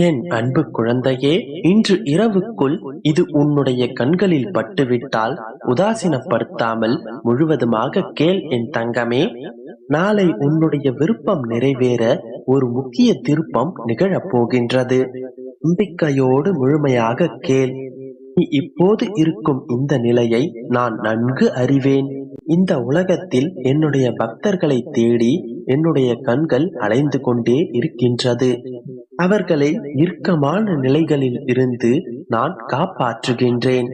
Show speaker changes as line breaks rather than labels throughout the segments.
என் அன்பு குழந்தையே இன்று இரவுக்குள் இது உன்னுடைய கண்களில் பட்டுவிட்டால் உதாசீனப்படுத்தாமல் முழுவதுமாக கேள் என் தங்கமே. நாளை உன்னுடைய விருப்பம் நிறைவேற ஒரு முக்கிய திருப்பம் நிகழப் போகின்றது நம்பிக்கையோடு முழுமையாக கேள். நீ இப்போது இருக்கும் இந்த நிலையை நான் நன்கு அறிவேன். இந்த உலகத்தில் என்னுடைய பக்தர்களை தேடி என்னுடைய கண்கள் அலைந்து கொண்டே இருக்கின்றது. அவர்களை இறுக்கமான நிலைகளில் இருந்து நான் காப்பாற்றுகின்றேன்.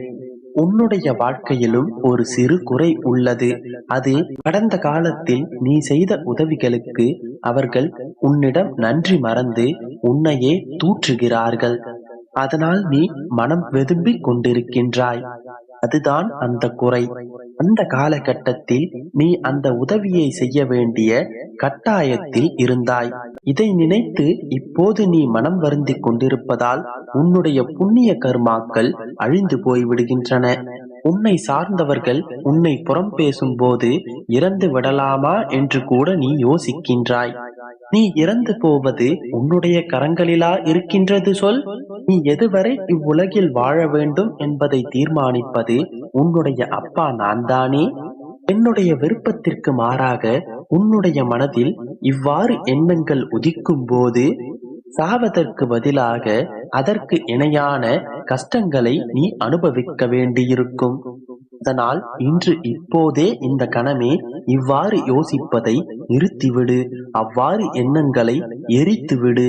உன்னுடைய வாழ்க்கையிலும் ஒரு சிறு குறை உள்ளது. அது கடந்த காலத்தில் நீ செய்த உதவிகளுக்கு அவர்கள் உன்னிடம் நன்றி மறந்து உன்னையே தூற்றுகிறார்கள். அதனால் நீ மனம் வெதும்பிக் கொண்டிருக்கின்றாய். அதுதான் அந்த குறை. அந்த காலகட்டத்தில் நீ அந்த உதவியை செய்ய வேண்டிய கட்டாயத்தில் இருந்தாய். இதை நினைத்து இப்போது நீ மனம் வருந்திக் கொண்டிருப்பதால் உன்னுடைய புண்ணிய கர்மாக்கள் அழிந்து போய்விடுகின்றன. உன்னை சார்ந்தவர்கள் உன்னை புறம் பேசும் போது இறந்து விடலாமா என்று கூட நீ யோசிக்கின்றாய். நீ இறந்து போவது உன்னுடைய கரங்களிலா இருக்கின்றது சொல். நீ எதுவரை இவ்வுலகில் வாழ வேண்டும் என்பதை தீர்மானிப்பது உன்னுடைய அப்பா நான் தானே என்னுடைய விருப்பத்திற்கு மாறாக உன்னுடைய மனதில் இவ்வாறு எண்ணங்கள் உதிக்கும் போது சாவதற்கு பதிலாக அதற்கு இணையான கஷ்டங்களை நீ அனுபவிக்க வேண்டியிருக்கும். அதனால் இன்று இப்போதே இந்த கணமே இவ்வாறு யோசிப்பதை நிறுத்திவிடு. அவ்வாறு எண்ணங்களை எரித்துவிடு.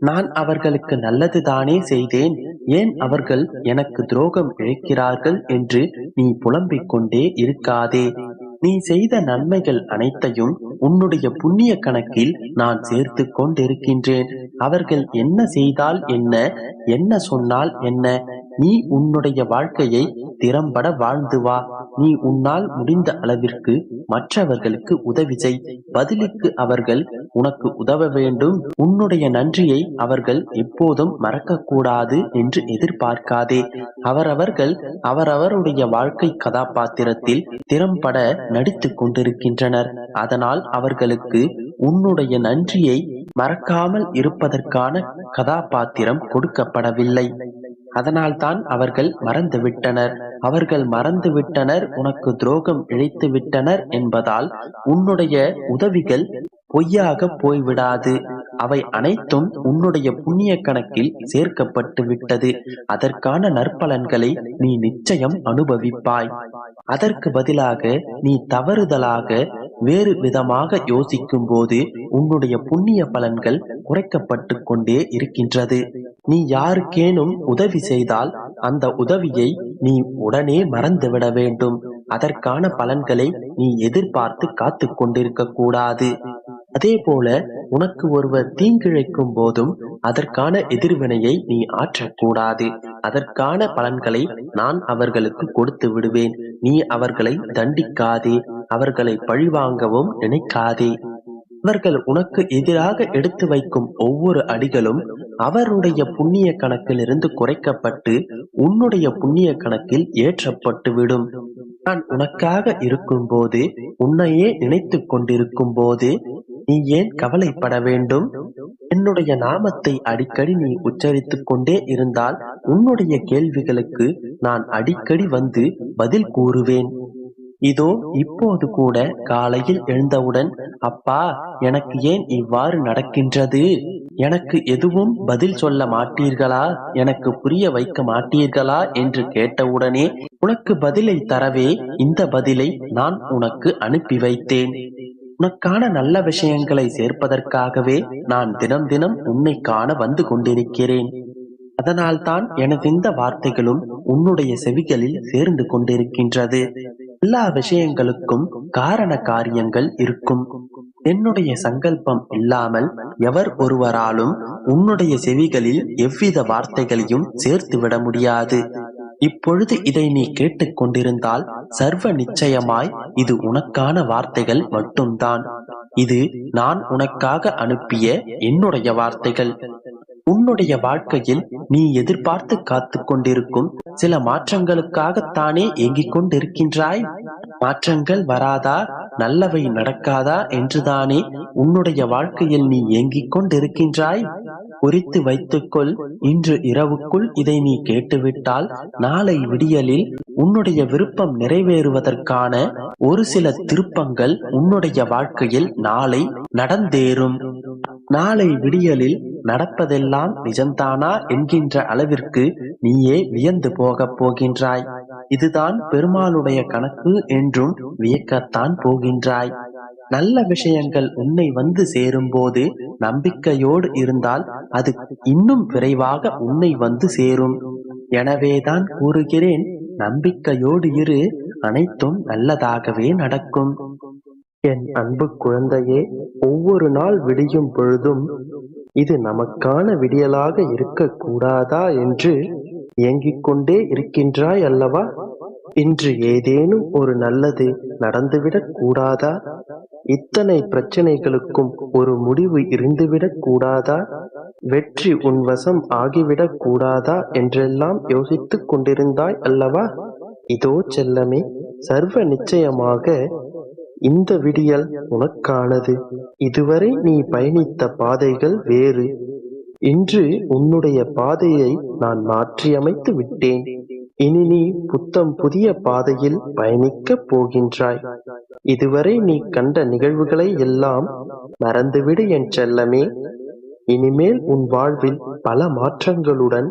நான் அவர்களுக்கு நல்லதுதானே செய்தேன். ஏன் அவர்கள் எனக்கு துரோகம் இழைக்கிறார்கள் என்று நீ புலம்பிக் கொண்டே இருக்காதே. நீ செய்த நன்மைகள் அனைத்தையும் உன்னுடைய புண்ணிய கணக்கில் நான் சேர்த்து கொண்டிருக்கின்றேன். அவர்கள் என்ன செய்தால் என்ன என்ன சொன்னால் என்ன நீ உன்னுடைய வாழ்க்கையை திறம்பட வாழ்ந்து வா. நீ உன்னால் முடிந்த அளவிற்கு மற்றவர்களுக்கு உதவி செய் பதிலுக்கு அவர்கள் உனக்கு உதவ வேண்டும். உன்னுடைய நன்றியை அவர்கள் எப்போதும் மறக்கக்கூடாது என்று எதிர்பார்க்காதே. அவரவர்கள் அவரவருடைய வாழ்க்கை கதாபாத்திரத்தில் திறம்பட நடித்துக் கொண்டிருக்கின்றனர். அதனால் அவர்களுக்கு உன்னுடைய நன்றியை மறக்காமல் இருப்பதற்கான கதாபாத்திரம் கொடுக்கப்படவில்லை. அதனால்தான் அவர்கள் மறந்துவிட்டனர். அவர்கள் மறந்துவிட்டனர் உனக்கு துரோகம் இழைத்து விட்டனர் என்பதால் உன்னுடைய உதவிகள் பொய்யாக போய்விடாது. அவை அனைத்தும் உன்னுடைய புண்ணிய கணக்கில் சேர்க்கப்பட்டு விட்டது. அதற்கான நற்பலன்களை நீ நிச்சயம் அனுபவிப்பாய். அதற்கு பதிலாக நீ தவறுதலாக வேறு விதமாக யோசிக்கும் போது உன்னுடைய புண்ணிய பலன்கள் குறைக்கப்பட்டு கொண்டே இருக்கின்றது. நீ யாருக்கேனும் உதவி செய்தால் அந்த உதவியை நீ உடனே மறந்துவிட வேண்டும். அதற்கான பலன்களை நீ எதிர்பார்த்து காத்து கொண்டிருக்க கூடாது. அதே போல உனக்கு ஒருவர் தீங்கிழைக்கும் போதும் அதற்கான எதிர்வினையை நீ ஆற்றக்கூடாது. அதற்கான பலன்களை நான் அவர்களுக்கு கொடுத்து விடுவேன். நீ அவர்களை தண்டிக்காதே. அவர்களை பழிவாங்கவும் நினைக்காதே. இவர்கள் உனக்கு எதிராக எடுத்து வைக்கும் ஒவ்வொரு அடிகளும் அவருடைய புண்ணிய கணக்கிலிருந்து குறைக்கப்பட்டு உன்னுடைய புண்ணிய கணக்கில் ஏற்றப்பட்டு விடும் நான் உனக்காக இருக்கும் போது உன்னையே நினைத்து கொண்டிருக்கும் போது நீ ஏன் கவலைப்பட வேண்டும்? என்னுடைய நாமத்தை அடிக்கடி நீ உச்சரித்துக் கொண்டே இருந்தால் உன்னுடைய கேள்விகளுக்கு நான் அடிக்கடி வந்து பதில் கூறுவேன். இதோ இப்போது கூட காலையில் எழுந்தவுடன் அப்பா எனக்கு ஏன் இவ்வாறு நடக்கின்றது? எனக்கு எதுவும் பதில் சொல்ல மாட்டீர்களா? எனக்கு புரிய வைக்க மாட்டீர்களா? என்று கேட்டவுடனே உனக்கு பதிலை தரவே இந்த பதிலை நான் உனக்கு அனுப்பி வைத்தேன். உனக்கான நல்ல விஷயங்களை சேர்ப்பதற்காகவே நான் தினம் தினம் உன்னை காண வந்து கொண்டிருக்கிறேன். அதனால்தான் எனது இந்த வார்த்தைகளும் உன்னுடைய செவிகளில் சேர்ந்து கொண்டிருக்கின்றது. எல்லா விஷயங்களுக்கும் காரண காரியங்கள் இருக்கும். என்னுடைய சங்கல்பம் இல்லாமல் எவர் ஒருவராலும் உன்னுடைய செவிகளில் எவ்வித வார்த்தைகளையும் சேர்த்து விட முடியாது. இப்பொழுது இதை நீ கேட்டுக்கொண்டிருந்தால் சர்வ நிச்சயமாய் இது உனக்கான வார்த்தைகள் மட்டும்தான். இது நான் உனக்காக அனுப்பிய என்னுடைய வார்த்தைகள். உன்னுடைய வாழ்க்கையில் நீ எதிர்பார்த்து காத்து கொண்டிருக்கும் சில மாற்றங்களுக்காகத்தானே ஏங்கிக் கொண்டிருக்கின்றாய்? மாற்றங்கள் வராதா? நல்லவை நடக்காதா என்றுதானே உன்னுடைய வாழ்க்கையில் நீ ஏங்கிக் கொண்டிருக்கின்றாய்? குறித்து வைத்துக்கொள் இன்று இரவுக்குள் இதை நீ கேட்டுவிட்டால் நாளை விடியலில் உன்னுடைய விருப்பம் நிறைவேறுவதற்கான ஒரு சில திருப்பங்கள் உன்னுடைய வாழ்க்கையில் நாளை நடந்தேறும். நாளை விடியலில் நடப்பதெல்லாம் நிஜம்தானா என்கின்ற அளவிற்கு நீயே வியந்து போகப் போகின்றாய். இதுதான் பெருமாளுடைய கணக்கு என்றும் வியக்கத்தான் போகின்றாய். நல்ல விஷயங்கள் உன்னை வந்து சேரும்போது நம்பிக்கையோடு இருந்தால் அது இன்னும் விரைவாக உன்னை வந்து சேரும். எனவேதான் கூறுகிறேன் நம்பிக்கையோடு இரு அனைத்தும் நல்லதாகவே நடக்கும். என் அன்பு குழந்தையே ஒவ்வொரு நாள் விடியும் பொழுதும் இது நமக்கான விடியலாக இருக்கக்கூடாதா என்று இயங்கிக் கொண்டே இருக்கின்றாய் அல்லவா? இன்று ஏதேனும் ஒரு நல்லது நடந்துவிடக் கூடாதா? இத்தனை பிரச்சனைகளுக்கும் ஒரு முடிவு இருந்துவிடக் கூடாதா? வெற்றி உன் வசம் ஆகிவிடக் கூடாதா என்றெல்லாம் யோசித்துக் கொண்டிருந்தாய் அல்லவா? இதோ செல்லமே சர்வ நிச்சயமாக இந்த விடியல் உனக்கானது. இதுவரை நீ பயணித்த பாதைகள் வேறு. இன்று உன்னுடைய பாதையை நான் மாற்றியமைத்து விட்டேன். இனி நீ புத்தம் புதிய பாதையில் பயணிக்கப் போகின்றாய். இதுவரை நீ கண்ட நிகழ்வுகளை எல்லாம் மறந்துவிடு என் செல்லமே. இனிமேல் உன் வாழ்வில் பல மாற்றங்களுடன்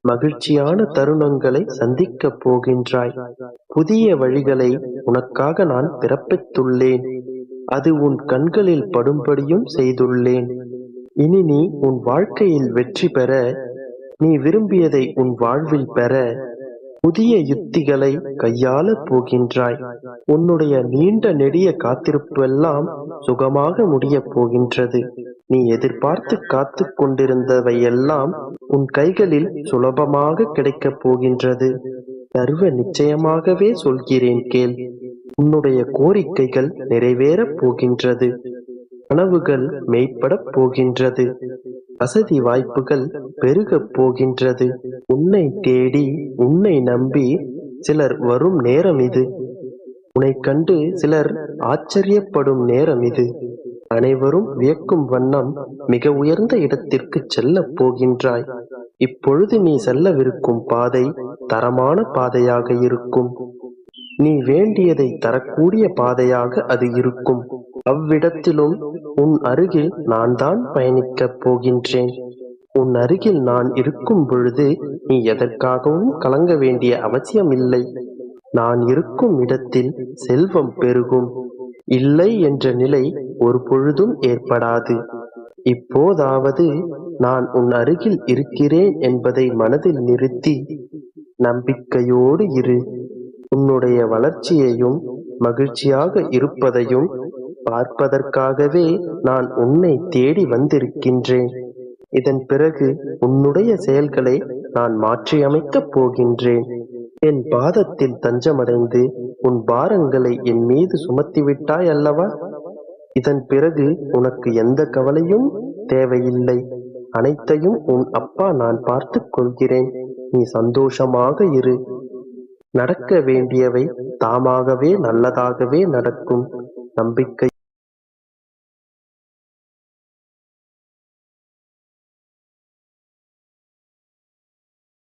மகிழ்ச்சியான தருணங்களை சந்திக்கப் போகின்றாய். புதிய வழிகளை உனக்காக நான் பிறப்பித்துள்ளேன். அது உன் கண்களில் படும்படியும் செய்துள்ளேன். இனி நீ உன் வாழ்க்கையில் வெற்றி பெற நீ விரும்பியதை உன் வாழ்வில் பெற புதிய யுத்திகளை கையாளப் போகின்றாய். உன்னுடைய நீண்ட நெடிய காத்திருப்பெல்லாம் சுகமாக முடிய போகின்றது. நீ எதிர்பார்த்து காத்து கொண்டிருந்தவையெல்லாம் உன் கைகளில் சுலபமாக கிடைக்கப் போகின்றது. சர்வ நிச்சயமாகவே சொல்கிறேன் கேள். உன்னுடைய கோரிக்கைகள் நிறைவேறப் போகின்றது. கனவுகள் மெய்ப்படப் போகின்றது. வசதி வாய்ப்புகள் பெருகப் போகின்றது. உன்னை தேடி உன்னை நம்பி சிலர் வரும் நேரம் இது. உன்னை கண்டு சிலர் ஆச்சரியப்படும் நேரம் இது. அனைவரும் வியக்கும் வண்ணம் மிக உயர்ந்த இடத்திற்கு செல்லப் போகின்றாய். இப்பொழுது நீ செல்லவிருக்கும் பாதை தரமான பாதையாக இருக்கும். நீ வேண்டியதை தரக்கூடிய பாதையாக அது இருக்கும். அவ்விடத்திலும் உன் அருகில் நான் தான் பயணிக்கப் போகின்றேன். உன் அருகில் நான் இருக்கும் பொழுது நீ எதற்காகவும் கலங்க வேண்டிய அவசியமில்லை. நான் இருக்கும் இடத்தில் செல்வம் பெருகும். இல்லை என்ற நிலை ஒரு பொழுதும் ஏற்படாது. இப்போதாவது நான் உன் அருகில் இருக்கிறேன் என்பதை மனதில் நிறுத்தி நம்பிக்கையோடு இரு. உன்னுடைய வளர்ச்சியையும் மகிழ்ச்சியாக இருப்பதையும் பார்ப்பதற்காகவே நான் உன்னை தேடி வந்திருக்கின்றேன். இதன் பிறகு உன்னுடைய செயல்களை நான் மாற்றியமைக்கப் போகின்றேன். என் பாதத்தில் தஞ்சமடைந்து உன் பாரங்களை என் மீது சுமத்திவிட்டாய் அல்லவா? இதன் பிறகு உனக்கு எந்த கவலையும் தேவையில்லை. அனைத்தையும் உன் அப்பா நான் பார்த்துக் கொள்கிறேன். நீ சந்தோஷமாக இரு. நடக்க வேண்டியவை தாமாகவே நல்லதாகவே நடக்கும். நம்பிக்கை